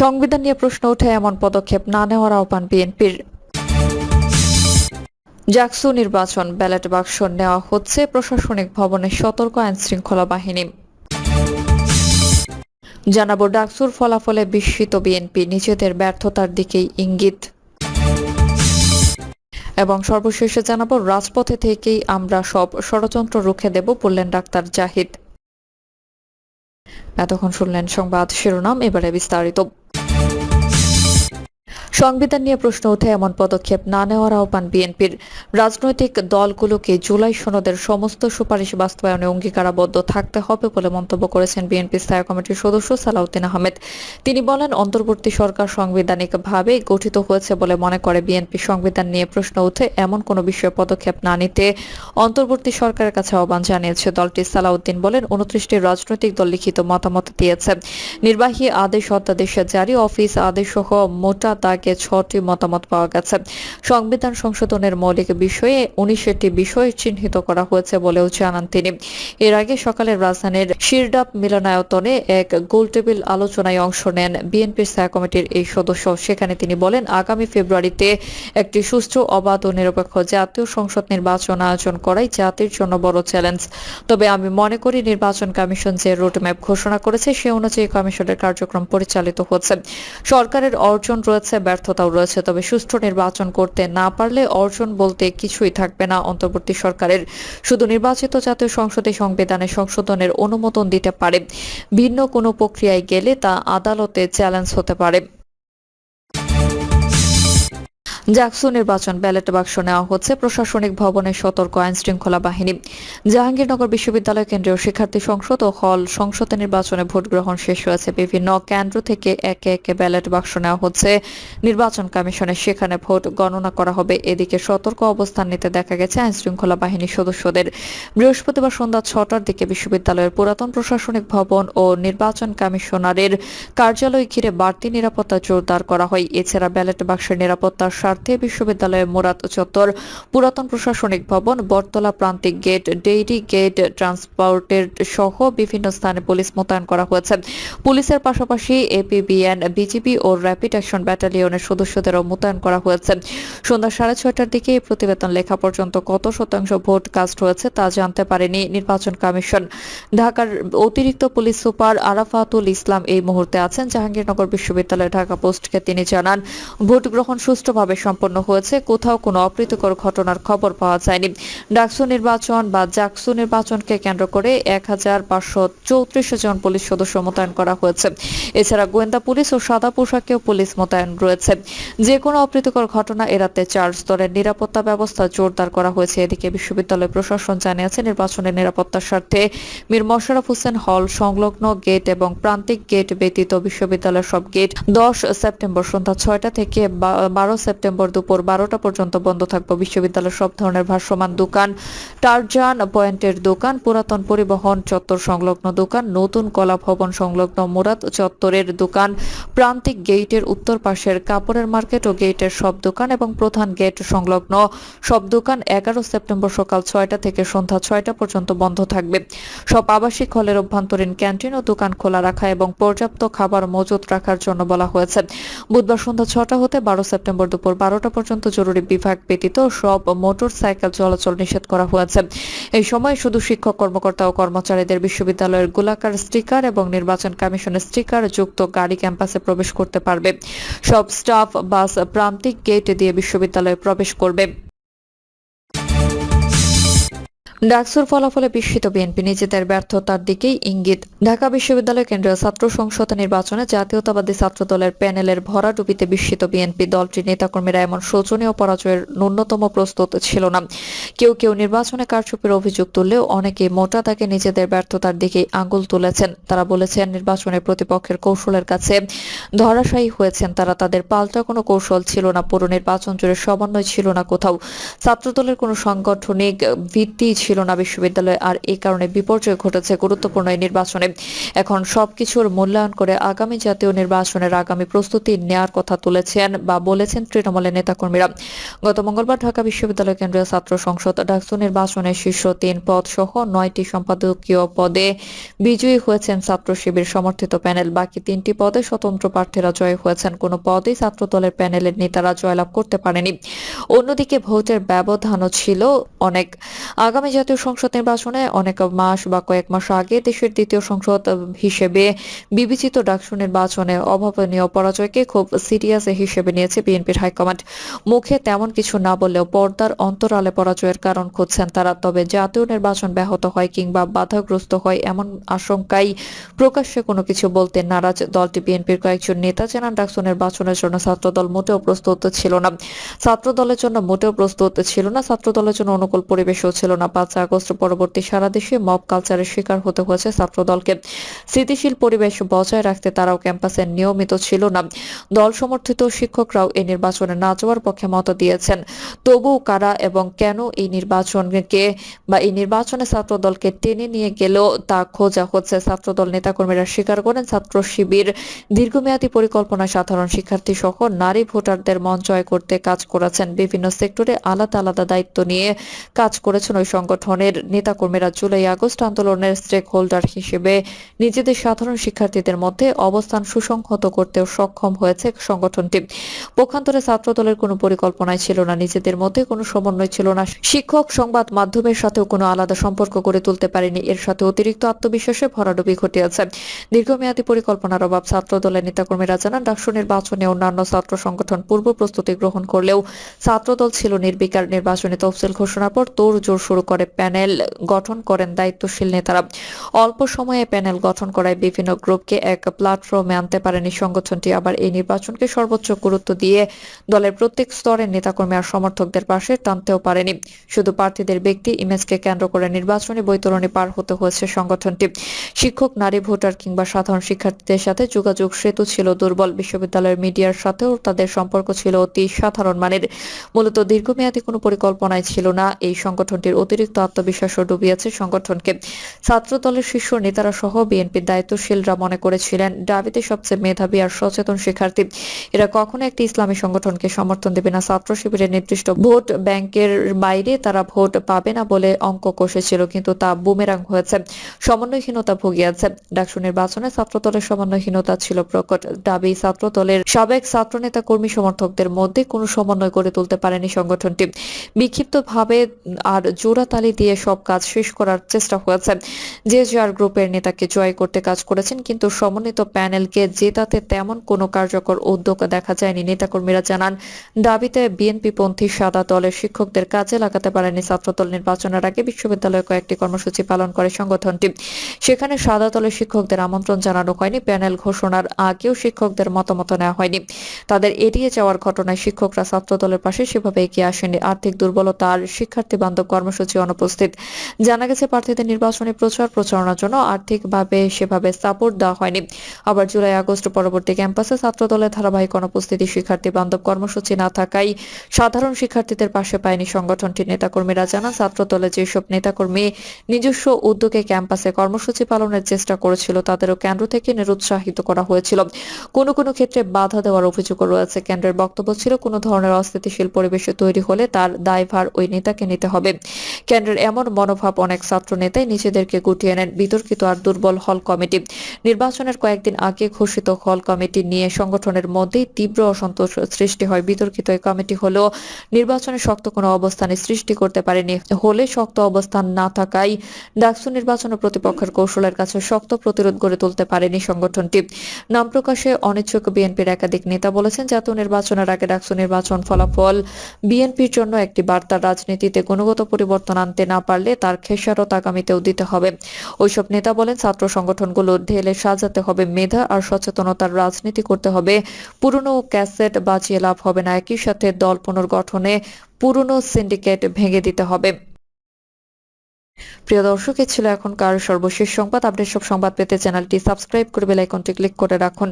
সংবিধান নিয়ে প্রশ্ন ওঠে এমন পদক্ষেপ না নেওয়ার আহ্বান বিএনপির। জাকসু নির্বাচন ব্যালট বাক্স নেওয়া হচ্ছে প্রশাসনিক ভবনে সতর্ক আইন শৃঙ্খলা বাহিনী। জানাব, ডাকসুর ফলাফলে বিস্মিত বিএনপি, নিজেদের ব্যর্থতার দিকেই ইঙ্গিত। এবং সর্বশেষে জানাব, রাজপথে থেকেই আমরা সব ষড়যন্ত্র রুখে দেব, বললেন ডাক্তার জাহিদ। এতক্ষণ শুনলেন সংবাদ শিরোনাম, এবারে বিস্তারিত। সংবিধান নিয়ে প্রশ্ন ওঠে এমন পদক্ষেপ না নেওয়ার আহ্বান বিএনপির। রাজনৈতিক দলগুলোকে জুলাই সনদের সমস্ত সুপারিশ বাস্তবায়নে অঙ্গীকারাবদ্ধ থাকতে হবে বলে মন্তব্য করেছেন বিএনপি স্থায়ী কমিটির সদস্য সালাউদ্দিন আহমেদ। তিনি বলেন, অন্তর্বর্তী সরকার সাংবিধানিকভাবে গঠিত হয়েছে বলে মনে করে বিএনপি সংবিধান নিয়ে প্রশ্ন উঠে এমন কোনো বিষয়ে পদক্ষেপ না নিতে। অন্তর্বর্তী সরকারের কাছে আহ্বান জানিয়েছে দলটি। সালাউদ্দিন বলেন, উনত্রিশটি রাজনৈতিক দল লিখিত মতামত দিয়েছে। নির্বাহী আদেশ অধ্যাদেশের জারি, অফিস আদেশ সহ মোটা দাগে ছটি মতামত পাওয়া গেছে। সংবিধান সংশোধনের মৌলিক বিষয়ে উনিশটি বিষয় চিহ্নিত করা হয়েছে বলেও জানান তিনি। এর আগে সকালে রাজধানীর শিরডাপ মিলনায়তনে এক গোলটেবিল আলোচনায় অংশ নেন বিএনপির স্থায়ী কমিটির এই সদস্য। সেখানে তিনি বলেন, আগামী ফেব্রুয়ারিতে একটি সুষ্ঠু, অবাধ ও নিরপেক্ষ জাতীয় সংসদ নির্বাচন আয়োজন করাই জাতির জন্য বড় চ্যালেঞ্জ। তবে আমি মনে করি নির্বাচন কমিশন যে রোডম্যাপ ঘোষণা করেছে, সে অনুযায়ী কমিশনের কার্যক্রম পরিচালিত হচ্ছে। সরকারের অর্জন রয়েছে ব্যর্থতাও রয়েছে, তবে সুষ্ঠু নির্বাচন করতে না পারলে অর্জন বলতে কিছুই থাকবে না অন্তর্বর্তী সরকারের। শুধু নির্বাচিত জাতীয় সংসদে সংবিধানে সংশোধনের অনুমোদন দিতে পারে। ভিন্ন কোনো প্রক্রিয়ায় গেলে তা আদালতে চ্যালেঞ্জ হতে পারে। জাকসু নির্বাচন ব্যালট বাক্স নেওয়া হচ্ছে প্রশাসনিক ভবনের সতর্ক আইন শৃঙ্খলা বাহিনী। জাহাঙ্গীরনগর বিশ্ববিদ্যালয় কেন্দ্রীয় শিক্ষার্থী সংসদ ও হল সংসদে নির্বাচনে ভোট গ্রহণ শেষ হয়েছে। বিভিন্ন কেন্দ্র থেকে একে একে ব্যালট বাক্স নেওয়া হচ্ছে। নির্বাচন কমিশনের সেখানে ভোট গণনা করা হবে। এদিকে সতর্ক অবস্থান নিতে দেখা গেছে আইন শৃঙ্খলা বাহিনীর সদস্যদের। বৃহস্পতিবার সন্ধ্যা ছটার দিকে বিশ্ববিদ্যালয়ের পুরাতন প্রশাসনিক ভবন ও নির্বাচন কমিশনারের কার্যালয় ঘিরে বাড়তি নিরাপত্তা জোরদার করা হয়। এছাড়া ব্যালট বাক্সের নিরাপত্তার স্বার্থে বিশ্ববিদ্যালয়ের মুরাদ চত্বর পুরাতন প্রশাসনিক ভবন বটতলা প্রান্তিক গেট, ডেইরি গেট, ট্রান্সপোর্টের সহ বিভিন্ন স্থানে পুলিশ মোতায়েন করা হয়েছে। পুলিশের পাশাপাশি এপিবিএন, বিজিবি ও র্যাপিড অ্যাকশন ব্যাটালিয়নের সদস্যদেরও মোতায়েন করা হয়েছে। সন্ধ্যা সাড়ে ছয়টার দিকে এই প্রতিবেদন লেখা পর্যন্ত কত শতাংশ ভোট কাস্ট হয়েছে তা জানতে পারেনি নির্বাচন কমিশন। ঢাকার অতিরিক্ত পুলিশ সুপার আরাফাতুল ইসলাম এই মুহূর্তে আছেন। জাহাঙ্গীরনগর বিশ্ববিদ্যালয় ঢাকা পোস্টকে তিনি জানান ভোট গ্রহণ সুষ্ঠুভাবে সম্পন্ন হয়েছে। কোথাও কোনো অপ্রীতিকর ঘটনার খবর পাওয়া যায়নি। ডাকসু নির্বাচন বা জাকসু নির্বাচনকে কেন্দ্র করে এক হাজার পাঁচশো চৌত্রিশ জন পুলিশ সদস্য মোতায়েন করা হয়েছে। এছাড়া গোয়েন্দা পুলিশ ও সাদা পোশাকেও পুলিশ মোতায়েন রয়েছে। যে কোনো অপ্রীতিকর ঘটনা এড়াতে চার স্তরের নিরাপত্তা ব্যবস্থা জোরদার করা হয়েছে। এদিকে বিশ্ববিদ্যালয় প্রশাসন জানিয়েছে, নির্বাচনের নিরাপত্তার স্বার্থে মীর মশারফ হোসেন হল সংলগ্ন গেট এবং প্রান্তিক গেট ব্যতীত বিশ্ববিদ্যালয়ের সব গেট দশ সেপ্টেম্বর সন্ধ্যা ছয়টা থেকে বারো সেপ্টেম্বর দুপুর বারোটা পর্যন্ত বন্ধ থাকবে বিশ্ববিদ্যালয়ের সব ধরনের ভাসমান দোকান। টারজান পয়েন্টের দোকান, পুরাতন পরিবহন চত্বর সংলগ্ন দোকান, নতুন কলা ভবন সংলগ্ন মুরাদ চত্বরের দোকান, প্রান্তিক গেটের উত্তর পাশের কাপড়ের মার্কেট ও গেটের সব দোকান এবং প্রধান গেট সংলগ্ন সব দোকান এগারো সেপ্টেম্বর সকাল ছয়টা থেকে সন্ধ্যা ছয়টা পর্যন্ত বন্ধ থাকবে। সব আবাসিক হলের অভ্যন্তরীণ ক্যান্টিন ও দোকান খোলা রাখা এবং পর্যাপ্ত খাবার মজুত রাখার জন্য বলা হয়েছে। বুধবার সন্ধ্যা ছটা হতে বারো সেপ্টেম্বর দুপুর বারোটা পর্যন্ত জরুরি বিভাগ ব্যতীত সব মোটর সাইকেল চলাচল নিষেধ করা হয়েছে। এই সময় শুধু শিক্ষক কর্মকর্তা ও কর্মচারীদের বিশ্ববিদ্যালয়ের গোলাকার স্টিকার এবং নির্বাচন কমিশনের স্টিকার যুক্ত গাড়ি ক্যাম্পাসে প্রবেশ করতে পারবে। সব স্টাফ, বাস, প্রান্তিক গেট দিয়ে বিশ্ববিদ্যালয়ে প্রবেশ করবে। ডাকসুর ফলাফলে বিস্মিত বিএনপি। নিজেদের ব্যর্থতার দিকেই ইঙ্গিত। ঢাকা বিশ্ববিদ্যালয় কেন্দ্রীয় ছাত্র সংসদ নির্বাচনে জাতীয়তাবাদী ছাত্র দলের প্যানেলের ভরাডুবিতে বিস্মিত বিএনপি দলটির নেতাকর্মীরা এমন শোচনীয় পরাজয়ের ন্যূনতম প্রস্তুত ছিল না। কেউ কেউ নির্বাচনে কারচুপির অভিযোগ তুললেও অনেকে মোটা তাকে নিজেদের ব্যর্থতার দিকেই আঙুল তুলেছেন। তারা বলেছেন, নির্বাচনে প্রতিপক্ষের কৌশলের কাছে ধরাশায়ী হয়েছেন তারা। তাদের পাল্টা কোনো কৌশল ছিল না, পুরো নির্বাচন জুড়ে সমন্বয় ছিল না কোথাও। ছাত্রদলের কোনো সাংগঠনিক ভিত্তি ছিল না বিশ্ববিদ্যালয়ে আর এই কারণে বিপর্যয় ঘটেছে গুরুত্বপূর্ণ এই নির্বাচনে। এখন সবকিছুর মূল্যায়ন করে আগামী জাতীয় নির্বাচনের আগামী প্রস্তুতি নেয়ার কথা তুলেছেন বা বলেছেন তৃণমূলের নেতাকর্মীরা। গত মঙ্গলবার ঢাকা বিশ্ববিদ্যালয় কেন্দ্রীয় ছাত্র সংসদ ডাকসু নির্বাচনের শীর্ষ তিন পদ সহ নয়টি সম্পাদকীয় পদে বিজয়ী হয়েছেন ছাত্র শিবির সমর্থিত প্যানেল। বাকি তিনটি পদে স্বতন্ত্র প্রার্থীরা জয় হয়েছেন। কোনো পদেই ছাত্র দলের প্যানেলের নেতারা জয়লাভ করতে পারেনি। অন্যদিকে ভোটের ব্যবধানও ছিল অনেক। আগামী জাতীয় সংসদ নির্বাচনে অনেক মাস বা কয়েক মাস আগে দেশের দ্বিতীয় সংসদ হিসেবে বিবেচিত ডাকসু নির্বাচনে অভাবনীয় পরাজয়কে খুব সিরিয়াস হিসেবে নিয়েছে বিএনপির হাইকমান্ড। মুখে তেমন কিছু না বললেও পর্দার অন্তরালে পরাজয়ের কারণ খুঁজছেন তারা। তবে জাতীয় নির্বাচন ব্যাহত হয় কিংবা বাধাগ্রস্ত হয় এমন আশঙ্কাই প্রকাশ্যে কোনো কিছু বলতে নারাজ দলটি। বিএনপির কয়েকজন নেতা জানান, ডাকসু নির্বাচনের জন্য ছাত্রদল মোটেও প্রস্তুত ছিল না। ছাত্র দলের জন্য মোটেও প্রস্তুত ছিল না। ছাত্র দলের জন্য অনুকূল পরিবেশও ছিল না। আগস্ট পরবর্তী সারা দেশে মব কালচারের শিকার হতে হয়েছে ছাত্র দলকে স্থিতিশীল পরিবেশ বজায় রাখতে তারাও ক্যাম্পাসে নিয়মিত ছিল না। দল সমর্থিত শিক্ষকরাও এই নির্বাচনে না যাওয়ার পক্ষে মত দিয়েছেন। তবুও কারা এবং কেন এই নির্বাচনকে বা এই নির্বাচনে ছাত্র দলকে টেনে নিয়ে গেলেও তা খোঁজা হচ্ছে। ছাত্রদল নেতাকর্মীরা স্বীকার করেন, ছাত্র শিবির দীর্ঘমেয়াদী পরিকল্পনা সাধারণ শিক্ষার্থী সহ নারী ভোটারদের মন জয় করতে কাজ করেছেন। বিভিন্ন সেক্টরে আলাদা আলাদা দায়িত্ব নিয়ে কাজ করেছেন ওই সংগঠনের নেতাকর্মীরা জুলাই আগস্ট আন্দোলনের স্টেক হোল্ডার হিসেবে নিজেদের সাধারণ শিক্ষার্থীদের মধ্যে অবস্থান সুসংহত করতেও সক্ষম হয়েছে সংগঠনটি। পক্ষান্তরে ছাত্রদলের কোনো পরিকল্পনাই ছিল না, নিজেদের মধ্যে কোনো সমন্বয় ছিল না। শিক্ষক সংবাদ মাধ্যমের সাথেও কোনো আলাদা সম্পর্ক গড়ে তুলতে পারেনি। এর সাথে অতিরিক্ত আত্মবিশ্বাসে ভরাডুবি ঘটিয়েছে। দীর্ঘমেয়াদী পরিকল্পনার অভাব ছাত্র ছাত্রদলের নেতাকর্মীরা জানান ডাকসু নির্বাচনে অন্যান্য ছাত্র সংগঠন পূর্ব প্রস্তুতি গ্রহণ করলেও ছাত্রদল ছিল নির্বিকার। নির্বাচনে তফসিল ঘোষণার পর তোড়জোড় শুরু করে প্যানেল গঠন করেন দায়িত্বশীল নেতারা। অল্প সময়ে প্যানেল গঠন করায় বিভিন্ন গ্রুপকে এক প্ল্যাটফর্মে আনতে পারেনি সংগঠনটি। আবার এই নির্বাচনকে সর্বোচ্চ গুরুত্ব দিয়ে দলের প্রত্যেক স্তরের নেতাকর্মী আর সমর্থকদের পাশে টানতেও পারেনি। শুধু প্রার্থীদের ব্যক্তি ইমেজকে কেন্দ্র করে নির্বাচনী বৈতরণী পার হতে হয়েছে সংগঠনটি। শিক্ষক, নারী, ভোটার কিংবা সাধারণ শিক্ষার্থীদের সাথে যোগাযোগ সেতু ছিল দুর্বল। বিশ্ববিদ্যালয়ের মিডিয়ার সাথেও তাদের সম্পর্ক ছিল অতি সাধারণ মানের। মূলত দীর্ঘমেয়াদী কোনো পরিকল্পনাই ছিল না। এই সংগঠনটির অতিরিক্ত আত্মবিশ্বাসও ডুবিয়েছে সংগঠনকে। ছাত্র দলের শীর্ষ নেতারা সহ বিএনপির দায়িত্বশীলরা মনে করেছিলেন ডাবিতে সবচেয়ে মেধাবী আর সচেতন শিক্ষার্থী। এরা কখনো একটি ইসলামী সংগঠনকে সমর্থন দেবে না। ছাত্র শিবিরের নির্দিষ্ট ভোট ব্যাংকের বাইরে তারা ভোট পাবে না বলে অঙ্ক কষেছিল, কিন্তু তা বুমেরাং হয়েছে। সমন্বয়হীনতা ভুগিয়েছে। ডাকসু নির্বাচনে ছাত্র দলের সমন্বয়হীনতা ছিল প্রকট। দাবি ছাত্র দলের সাবেক ছাত্রনেতা, কর্মী সমর্থকদের মধ্যে কোনো সমন্বয় গড়ে তুলতে পারেনি সংগঠনটি। বিক্ষিপ্তভাবে আর জোড়াতালি দিয়ে সব কাজ শেষ করার চেষ্টা হয়েছে। যে যার গ্রুপের নেতাকে জয় করতে কাজ করেছেন, কিন্তু সমন্বিত প্যানেলকে জেতাতে তেমন কোনো কার্যকর উদ্যোগ দেখা যায়নি, নেতাকর্মীরা জানান। দাবিতে বিএনপি পন্থী সাদা দলের শিক্ষকদের কাজে লাগাতে পারেনি ছাত্রদল নির্বাচনের আগে বিশ্ববিদ্যালয়ে কয়েকটি কর্মসূচি পালন করে সংগঠনটি। সেখানে সাদা দলের শিক্ষকদের আমন্ত্রণ জানানো হয়নি, প্যানেল ঘোষণার আগেও শিক্ষকদের মতামত নেওয়া হয়নি। তাদের এড়িয়ে যাওয়ার ঘটনায় শিক্ষকরা ছাত্র দলের পাশে সেভাবে এগিয়ে আসেনি আর্থিক দুর্বলতা আর শিক্ষার্থী বান্ধব কর্মসূচি অনুপস্থিত। জানা গেছে, প্রার্থীদের নির্বাচনী প্রচার প্রচারণার জন্য আর্থিকভাবে সেভাবে সাপোর্ট দেওয়া হয়নি। আবার জুলাই আগস্ট পরবর্তী ক্যাম্পাসে ছাত্র দলের ধারাবাহিক অনুপস্থিতি শিক্ষার্থী বান্ধব কর্মসূচি না থাকায় সাধারণ শিক্ষার্থীদের পাশে পায়নি সংগঠনটির নেতাকর্মীরা। জানান ছাত্র দলের যেসব নেতাকর্মী নিজস্ব উদ্যোগে ক্যাম্পাসে কর্মসূচি পালনের চেষ্টা করেছিল, তাদেরও কেন্দ্র থেকে নিরুৎসাহিত করা হয়েছিল। কোনো কোনো ক্ষেত্রে বাধা দেওয়ার অভিযোগও রয়েছে। কেন্দ্রের বক্তব্য ছিল, কোনো ধরনের অস্থিতিশীল পরিবেশে তৈরি হলে তার দায়ভার ওই নেতাকে নিতে হবে। কেন্দ্রের এমন মনোভাব অনেক ছাত্র নেতাই নিজেদেরকে গুটিয়ে নেন বিতর্কিত আর দুর্বল হল কমিটি। নির্বাচনের কয়েকদিন আগে ঘোষিত হল কমিটি নিয়ে সংগঠনের মধ্যেই তীব্র অসন্তোষ সৃষ্টি হয়। বিতর্কিত এই কমিটি হলেও নির্বাচনে শক্ত কোনো অবস্থানে সৃষ্টি করতে পারেনি। হলে শক্ত অবস্থান না থাকায় ডাকসু নির্বাচন প্রতিপক্ষের কৌশলের কাছে শক্ত প্রতিরোধ গড়ে তুলতে পারেনি সংগঠনটি। নাম প্রকাশে অনিচ্ছুক বিএনপির একাধিক নেতা বলেছেন, জাতীয় নির্বাচনের আগে ডাকসু নির্বাচন ফলাফল বিএনপির জন্য একটি বার্তা। রাজনীতিতে গুণগত পরিবর্তন আনতে না পারলে তার খেসারত আগামীতেও দিতে হবে। ওইসব নেতা বলেন, ছাত্র সংগঠনগুলো ঢেলে সাজাতে হবে মেধা আর সচেতনতার রাজনীতি করতে হবে। পুরনো ক্যাসেট বাঁচিয়ে লাভ হবে না। একই সাথে দল পুনর্গঠনে পুরনো সিন্ডিকেট ভেঙে দিতে হবে। প্রিয় দর্শক, এ ছিল এখনকার সর্বশেষ সংবাদ। আপডেট সব সংবাদ পেতে চ্যানেলটি সাবস্ক্রাইব করে বেল আইকনটি ক্লিক করে রাখুন।